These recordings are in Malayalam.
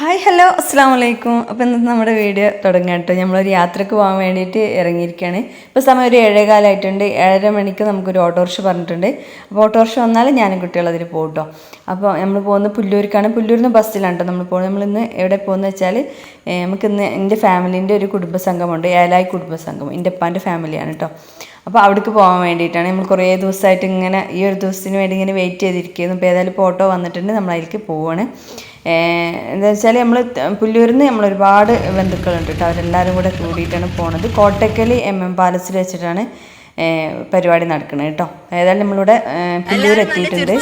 ഹായ് ഹലോ അസ്സാം വലൈക്കും അപ്പോൾ ഇന്നത്തെ നമ്മുടെ വീഡിയോ തുടങ്ങാം കേട്ടോ. നമ്മളൊരു യാത്രയ്ക്ക് പോകാൻ വേണ്ടിയിട്ട് ഇറങ്ങിയിരിക്കുകയാണ്. ഇപ്പോൾ സമയം ഒരു ഏഴേകാലമായിട്ടുണ്ട് ഏഴര മണിക്ക് നമുക്കൊരു ഓട്ടോറിക്ഷ പറഞ്ഞിട്ടുണ്ട്. അപ്പോൾ ഓട്ടോറിക്ഷ വന്നാൽ ഞാനും കുട്ടികൾ അതിൽ പോകും അപ്പോൾ നമ്മൾ പോകുന്നത് പുല്ലൂർക്കാണ്. പുല്ലൂരിൽ നിന്ന് ബസ്സിലാണ് കേട്ടോ നമ്മൾ പോകുന്നത്. നമ്മളിന്ന് എവിടെ പോകുന്നത് വെച്ചാൽ നമുക്ക് നമുക്കിന്ന് എന്റെ ഫാമിലീന്റെ ഒരു കുടുംബസംഘമുണ്ട് ഏലായി കുടുംബസംഘം എന്റെ ഉപ്പാന്റെ ഫാമിലിയാണ് കേട്ടോ. അപ്പോൾ അവിടേക്ക് പോകാൻ വേണ്ടിയിട്ടാണ്. നമ്മൾ കുറേ ദിവസമായിട്ട് ഇങ്ങനെ ഈ ഒരു ദിവസത്തിന് വേണ്ടി ഇങ്ങനെ വെയിറ്റ് ചെയ്തിരിക്കുന്നു ഇപ്പോൾ ഏതായാലും ഇപ്പോൾ ഓട്ടോ വന്നിട്ടുണ്ട്. പോവാണ്. ഏഹ് എന്താ വെച്ചാൽ നമ്മൾ പുല്ലൂരിൽ നിന്ന് നമ്മൾ ഒരുപാട് ബന്ധുക്കളുണ്ട് കേട്ടോ അവരെല്ലാവരും കൂടെ കൂടിയിട്ടാണ് പോണത്. കോട്ടക്കലി എം എം പാലസിൽ വെച്ചിട്ടാണ് പരിപാടി നടക്കുന്നത് കേട്ടോ ഏതായാലും നമ്മളിവിടെ പുല്ലൂർ എത്തിയിട്ടുണ്ട്.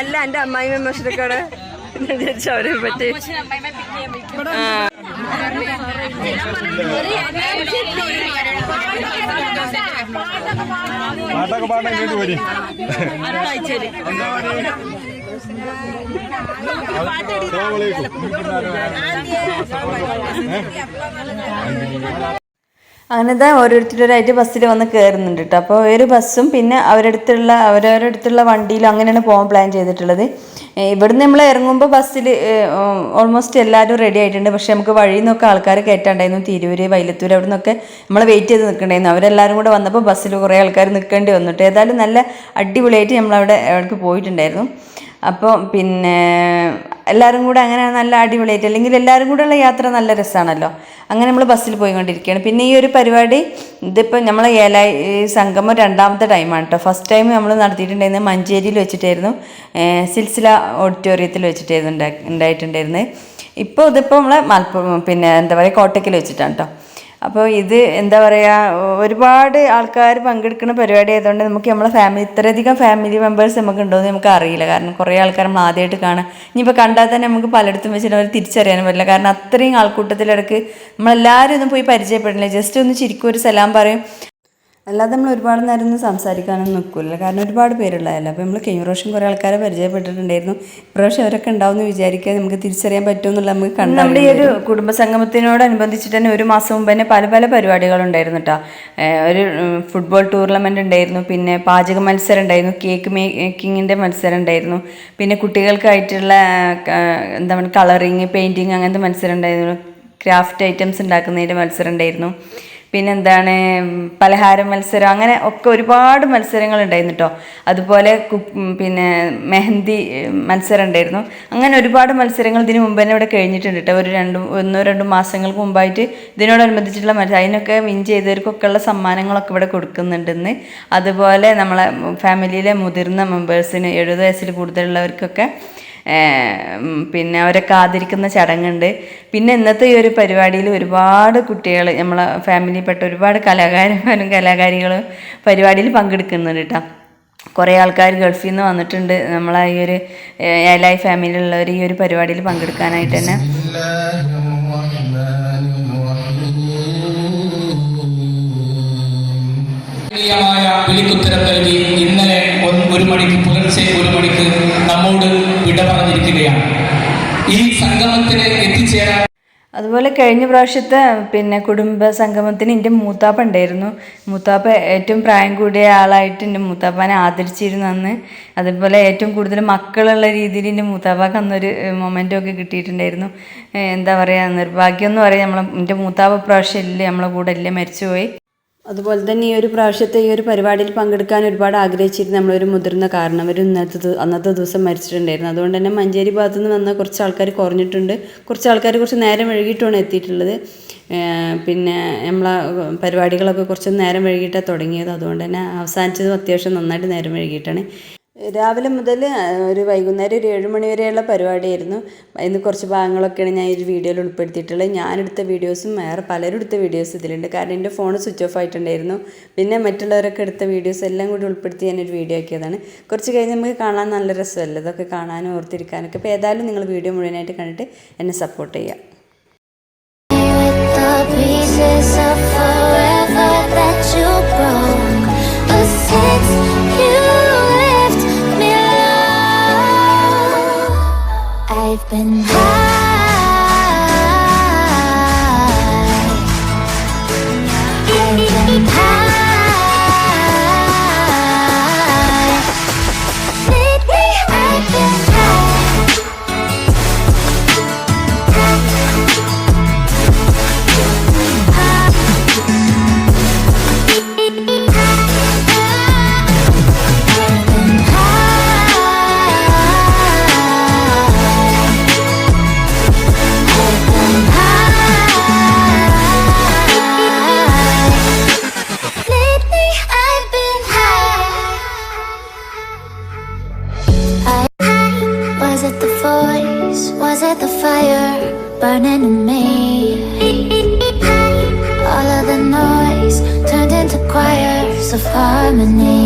അല്ല എന്റെ അമ്മായി മെമ്പർഷിപ്പേക്കാട് അവരെ പറ്റി. പാട്ടൊക്കെ പാടാൻ കേട്ട് വരി അങ്ങനത്തെ ഓരോരുത്തരോരായിട്ട് ബസ്സിൽ വന്ന് കയറുന്നുണ്ട് കേട്ടോ അപ്പോൾ ഒരു ബസ്സും പിന്നെ അവരടുത്തുള്ള അവരവരുടെ അടുത്തുള്ള വണ്ടിയിലും അങ്ങനെയാണ് പോകാൻ പ്ലാൻ ചെയ്തിട്ടുള്ളത്. ഇവിടുന്ന് നമ്മൾ ഇറങ്ങുമ്പോൾ ബസ്സിൽ ഓൾമോസ്റ്റ് എല്ലാവരും റെഡി ആയിട്ടുണ്ട്. പക്ഷേ നമുക്ക് വഴിയിൽ നിന്നൊക്കെ ആൾക്കാർ കയറ്റാണ്ടായിരുന്നു തിരൂര് വൈലത്തൂർ അവിടെ നിന്നൊക്കെ നമ്മൾ വെയിറ്റ് ചെയ്ത് നിൽക്കണ്ടായിരുന്നു. അവരെല്ലാവരും കൂടെ വന്നപ്പോൾ ബസ്സിൽ കുറേ ആൾക്കാർ നിൽക്കേണ്ടി വന്നിട്ട് ഏതായാലും നല്ല അടിപൊളിയായിട്ട് നമ്മളവിടെ അവിടേക്ക് പോയിട്ടുണ്ടായിരുന്നു. അപ്പോൾ പിന്നെ എല്ലാവരും കൂടെ അങ്ങനെ നല്ല അടിപൊളിയായിട്ട് അല്ലെങ്കിൽ എല്ലാവരും കൂടെ ഉള്ള യാത്ര നല്ല രസമാണല്ലോ അങ്ങനെ നമ്മൾ ബസ്സിൽ പോയിക്കൊണ്ടിരിക്കുകയാണ്. പിന്നെ ഈ ഒരു പരിപാടി ഇതിപ്പോൾ നമ്മൾ ഏലായി സംഗമം രണ്ടാമത്തെ ടൈമാണ് കേട്ടോ ഫസ്റ്റ് ടൈം നമ്മൾ നടത്തിയിട്ടുണ്ടായിരുന്നത് മഞ്ചേരിയിൽ വെച്ചിട്ടായിരുന്നു. സിൽസില ഓഡിറ്റോറിയത്തിൽ വെച്ചിട്ടായിരുന്നു ഉണ്ടാ ഉണ്ടായിട്ടുണ്ടായിരുന്നത് ഇപ്പോൾ ഇതിപ്പോൾ നമ്മളെ മലപ്പുറം പിന്നെ എന്താ പറയുക കോട്ടയ്ക്കൽ വെച്ചിട്ടാണ് കേട്ടോ അപ്പോൾ ഇത് എന്താ പറയുക ഒരുപാട് ആൾക്കാർ പങ്കെടുക്കുന്ന പരിപാടി ആയതുകൊണ്ട് നമുക്ക് നമ്മളെ ഫാമിലി ഇത്രയധികം ഫാമിലി മെമ്പേഴ്സ് നമുക്ക് ഉണ്ടോ എന്ന് നമുക്ക് അറിയില്ല. കാരണം കുറേ ആൾക്കാർ നമ്മൾ ആദ്യമായിട്ട് കാണാം ഇനിയിപ്പോൾ കണ്ടാൽ തന്നെ നമുക്ക് പലയിടത്തും വെച്ചിട്ട് അവർ തിരിച്ചറിയാനും പറ്റില്ല. കാരണം അത്രയും ആൾക്കൂട്ടത്തിലിടക്ക് നമ്മളെല്ലാവരും ഒന്നും പോയി പരിചയപ്പെടില്ല. ജസ്റ്റ് ഒന്ന് ചിരിക്കും ഒരു സലാം പറയും. അല്ലാതെ നമ്മൾ ഒരുപാട് നേരം ഒന്നും സംസാരിക്കാനൊന്നും നിൽക്കില്ല കാരണം ഒരുപാട് പേരുള്ളതല്ല. അപ്പോൾ നമ്മൾ കഴിഞ്ഞ പ്രാവശ്യം കുറേ ആൾക്കാരെ പരിചയപ്പെട്ടിട്ടുണ്ടായിരുന്നു. ഇപ്രാവശ്യം അവരൊക്കെ ഉണ്ടാവുമെന്ന് വിചാരിക്കുക നമുക്ക് തിരിച്ചറിയാൻ പറ്റുമെന്നുള്ള നമുക്ക് കണ്ടു നമ്മുടെ ഈ ഒരു കുടുംബ സംഗമത്തിനോടനുബന്ധിച്ചിട്ട് തന്നെ ഒരു മാസം മുമ്പ് തന്നെ പല പല പരിപാടികളുണ്ടായിരുന്നു കേട്ടോ ഒരു ഫുട്ബോൾ ടൂർണമെന്റ് ഉണ്ടായിരുന്നു. പിന്നെ പാചക മത്സരം ഉണ്ടായിരുന്നു. കേക്ക് മേക്കിങ്ങിന്റെ മത്സരം ഉണ്ടായിരുന്നു. പിന്നെ കുട്ടികൾക്കായിട്ടുള്ള എന്താ പറയുക കളറിങ് പെയിന്റിങ് അങ്ങനത്തെ മത്സരം ഉണ്ടായിരുന്നു. ക്രാഫ്റ്റ് ഐറ്റംസ് ഉണ്ടാക്കുന്നതിന്റെ മത്സരം ഉണ്ടായിരുന്നു. പിന്നെ എന്താണ് പലഹാര മത്സരം അങ്ങനെ ഒക്കെ ഒരുപാട് മത്സരങ്ങൾ ഉണ്ടായിരുന്നു കേട്ടോ അതുപോലെ പിന്നെ മെഹന്തി മത്സരം ഉണ്ടായിരുന്നു. അങ്ങനെ ഒരുപാട് മത്സരങ്ങൾ ഇതിന് മുമ്പ് തന്നെ ഇവിടെ കഴിഞ്ഞിട്ടുണ്ട് കേട്ടോ ഒരു രണ്ടും ഒന്നോ രണ്ടോ മാസങ്ങൾക്ക് മുമ്പായിട്ട് ഇതിനോടനുബന്ധിച്ചിട്ടുള്ള മത്സരം അതിനൊക്കെ വിൻ ചെയ്തവർക്കൊക്കെ ഉള്ള സമ്മാനങ്ങളൊക്കെ ഇവിടെ കൊടുക്കുന്നുണ്ടെന്ന്. അതുപോലെ നമ്മളെ ഫാമിലിയിലെ മുതിർന്ന മെമ്പേഴ്സിന് എഴുപത് വയസ്സിൽ കൂടുതലുള്ളവർക്കൊക്കെ പിന്നെ അവരൊക്കെ ആദരിക്കുന്ന ചടങ്ങുണ്ട്. പിന്നെ ഇന്നത്തെ ഈ ഒരു പരിപാടിയിൽ ഒരുപാട് കുട്ടികൾ നമ്മളെ ഫാമിലിയിൽപ്പെട്ട ഒരുപാട് കലാകാരന്മാരും കലാകാരികളും പരിപാടിയിൽ പങ്കെടുക്കുന്നുണ്ട് കേട്ടോ കുറേ ആൾക്കാർ ഗൾഫിൽ നിന്ന് വന്നിട്ടുണ്ട്. നമ്മളെ ഈ ഒരു ഏലായി ഫാമിലിയിലുള്ളവർ ഈ ഒരു പരിപാടിയിൽ പങ്കെടുക്കാനായിട്ട് തന്നെ. ഇന്നലെ ഒരു മണിക്ക് പുലർച്ചെ ഒരു മണിക്ക് നമ്മോട് വിട പറഞ്ഞിരിക്കുകയാണ്. ഈ സംഗമത്തിന് എത്തിച്ചേരാൻ അതുപോലെ കഴിഞ്ഞ പ്രാവശ്യത്തെ പിന്നെ കുടുംബ സംഗമത്തിന് എന്റെ മൂത്താപ്പ ഉണ്ടായിരുന്നു. മൂത്താപ്പ ഏറ്റവും പ്രായം കൂടിയ ആളായിട്ട് എന്റെ മൂത്താപ്പാനെ ആദരിച്ചിരുന്നു അന്ന്. അതുപോലെ ഏറ്റവും കൂടുതൽ മക്കളുള്ള രീതിയിൽ എന്റെ മൂത്താപ്പാക്ക് അന്നൊരു മൊമെന്റൊക്കെ കിട്ടിയിട്ടുണ്ടായിരുന്നു. എന്താ പറയുക നിർഭാഗ്യം എന്ന് പറയാം നമ്മളെ എന്റെ മൂത്താപ്പ പ്രാവശ്യം ഇല്ല നമ്മളെ കൂടെ ഇല്ല മരിച്ചുപോയി. അതുപോലെ തന്നെ ഈ ഒരു പ്രാവശ്യത്തെ ഈ ഒരു പരിപാടിയിൽ പങ്കെടുക്കാൻ ഒരുപാട് ആഗ്രഹിച്ചിരുന്ന നമ്മളൊരു മുതിർന്ന കാരണം. ഒരു ഇന്നത്തെ അന്നത്തെ ദിവസം മരിച്ചിട്ടുണ്ടായിരുന്നു. അതുകൊണ്ട് തന്നെ മഞ്ചേരി ഭാഗത്തു നിന്ന് വന്ന കുറച്ച് ആൾക്കാർ കുറഞ്ഞിട്ടുണ്ട്. കുറച്ച് ആൾക്കാർ കുറച്ച് നേരം വൈകിട്ടുമാണ് എത്തിയിട്ടുള്ളത്. പിന്നെ നമ്മളെ പരിപാടികളൊക്കെ കുറച്ച് നേരം വൈകിട്ടാണ് തുടങ്ങിയത്. അതുകൊണ്ട് തന്നെ അവസാനിച്ചതും അത്യാവശ്യം നന്നായിട്ട് നേരം വൈകിട്ടാണ്. രാവിലെ മുതൽ ഒരു വൈകുന്നേരം ഒരു ഏഴ് മണി വരെയുള്ള പരിപാടിയായിരുന്നു. ഇന്ന് കുറച്ച് ഭാഗങ്ങളൊക്കെയാണ് ഞാൻ ഒരു വീഡിയോയിൽ ഉൾപ്പെടുത്തിയിട്ടുള്ളത്. ഞാനെടുത്ത വീഡിയോസും വേറെ പലരും എടുത്ത വീഡിയോസ് ഇതിലുണ്ട്. കാരണം എന്റെ ഫോൺ സ്വിച്ച് ഓഫ് ആയിട്ടുണ്ടായിരുന്നു. പിന്നെ മറ്റുള്ളവരൊക്കെ എടുത്ത വീഡിയോസ് എല്ലാം കൂടി ഉൾപ്പെടുത്തി ഞാനൊരു വീഡിയോ ആക്കിയതാണ്. കുറച്ച് കഴിഞ്ഞ് നമുക്ക് കാണാൻ നല്ല രസമല്ലേ? ഇതൊക്കെ കാണാനും ഓർത്തിരിക്കാനൊക്കെ. അപ്പോൾ ഏതായാലും നിങ്ങൾ വീഡിയോ മുഴുവനായിട്ട് കണ്ടിട്ട് എന്നെ സപ്പോർട്ട് ചെയ്യുക. voice? Was it the fire burning in me? All of the noise turned into choirs of harmony.